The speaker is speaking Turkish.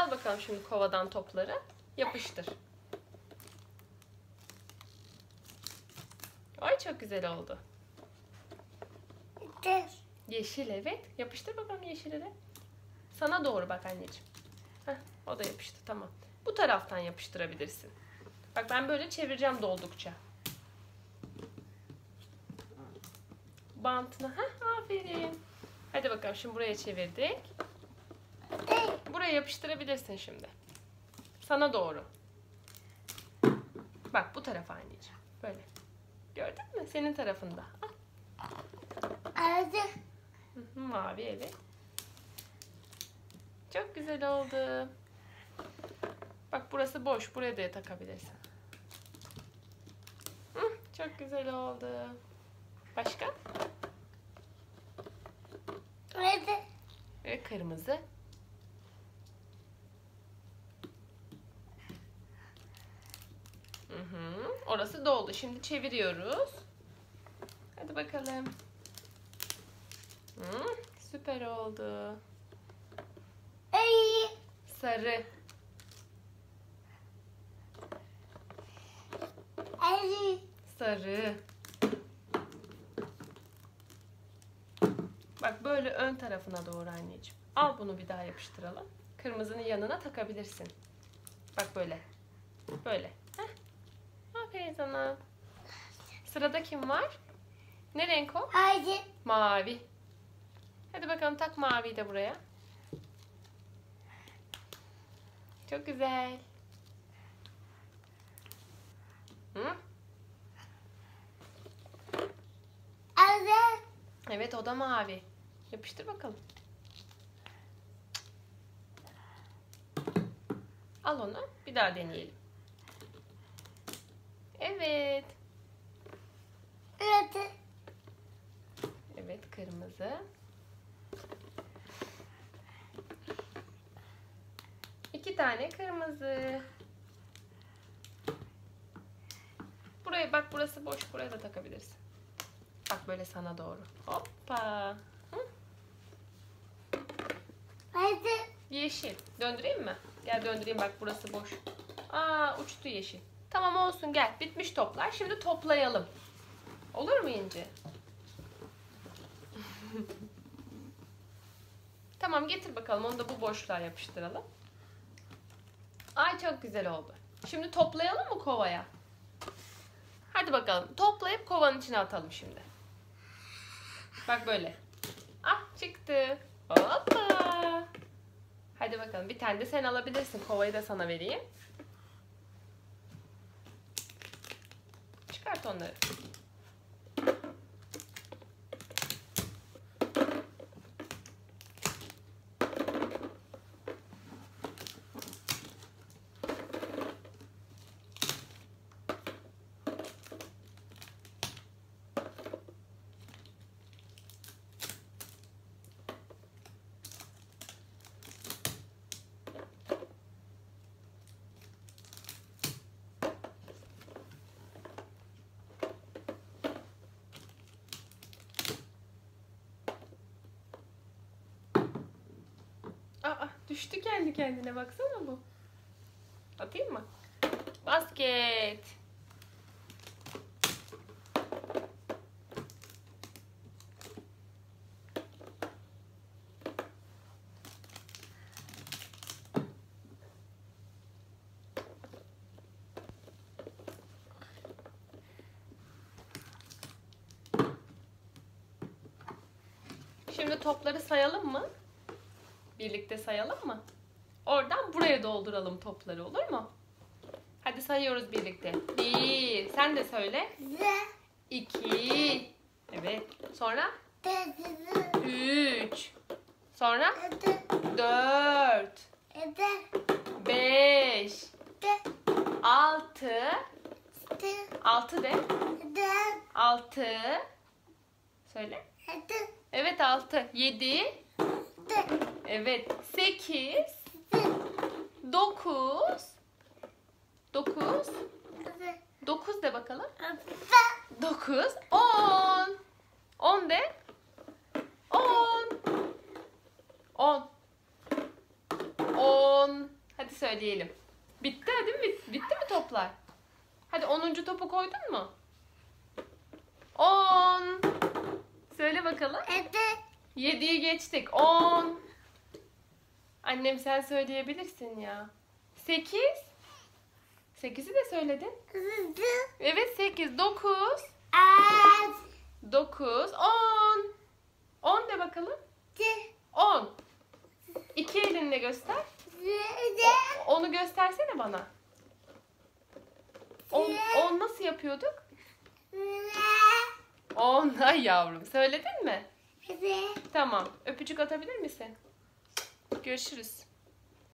Al bakalım şimdi kovadan topları. Yapıştır. Ay çok güzel oldu. Yeşil evet. Yapıştır bakalım yeşili de. Sana doğru bak anneciğim. Heh, o da yapıştı tamam. Bu taraftan yapıştırabilirsin. Bak ben böyle çevireceğim doldukça. Bantını. Heh, aferin. Hadi bakalım şimdi buraya çevirdik. Buraya yapıştırabilirsin şimdi. Sana doğru. Bak bu tarafa anneciğim. Böyle. Gördün mü? Senin tarafında. Al. Aradı. Mavi evet. Çok güzel oldu. Bak burası boş. Buraya da takabilirsin. Hı, çok güzel oldu. Başka? Aradı. Ve kırmızı. Hı. Orası doldu. Şimdi çeviriyoruz. Hadi bakalım. Hı, süper oldu. Ay. Sarı. Ay. Sarı. Bak böyle ön tarafına doğru anneciğim. Al bunu bir daha yapıştıralım. Kırmızının yanına takabilirsin. Bak böyle. Böyle. Aferin sana. Sırada kim var? Ne renk o? Haydi. Mavi. Hadi bakalım tak maviyi de buraya. Çok güzel. Hı? Aradı. Evet o da mavi. Yapıştır bakalım. Al onu. Bir daha deneyelim. Evet. Aradı. Evet kırmızı. İki tane kırmızı. Buraya bak burası boş. Buraya da takabilirsin. Bak böyle sana doğru. Hoppa. Hı? Haydi. Yeşil. Döndüreyim mi? Gel döndüreyim bak burası boş. Aa uçtu yeşil. Tamam olsun gel. Bitmiş toplar. Şimdi toplayalım. Olur mu İnci? tamam getir bakalım. Onu da bu boşluğa yapıştıralım. Ay çok güzel oldu. Şimdi toplayalım mı kovaya? Hadi bakalım. Toplayıp kovanın içine atalım şimdi. Bak böyle. Ah çıktı. Hoppa. Hadi bakalım. Bir tane de sen alabilirsin. Kovayı da sana vereyim. on the düştü kendi kendine baksana bu. Atayım mı? Basket. Şimdi topları sayalım mı? Birlikte sayalım mı? Oradan buraya dolduralım topları olur mu? Hadi sayıyoruz birlikte. Bir. Sen de söyle. İki. Evet. Sonra üç. Sonra dört. Beş. Altı. Altı de. Altı. Söyle. Evet altı. Yedi. Evet. Sekiz. Dokuz. Dokuz. Dokuz de bakalım. 9, 10. 10 de. 10. 10. 10. 10. Hadi söyleyelim. Bitti değil mi? Bitti mi toplar? Hadi 10. topu koydun mu? 10. Söyle bakalım. Hadi. 7'yi geçtik. 10. Annem sen söyleyebilirsin ya. 8. 8'i de söyledin. Evet 8. 9. Az. 9. 10. 10 de bakalım. 10. İki elinle göster. Onu göstersene bana. 10 10 nasıl yapıyorduk? 10 ay yavrum. Söyledin mi? Tamam. Öpücük atabilir misin? Görüşürüz.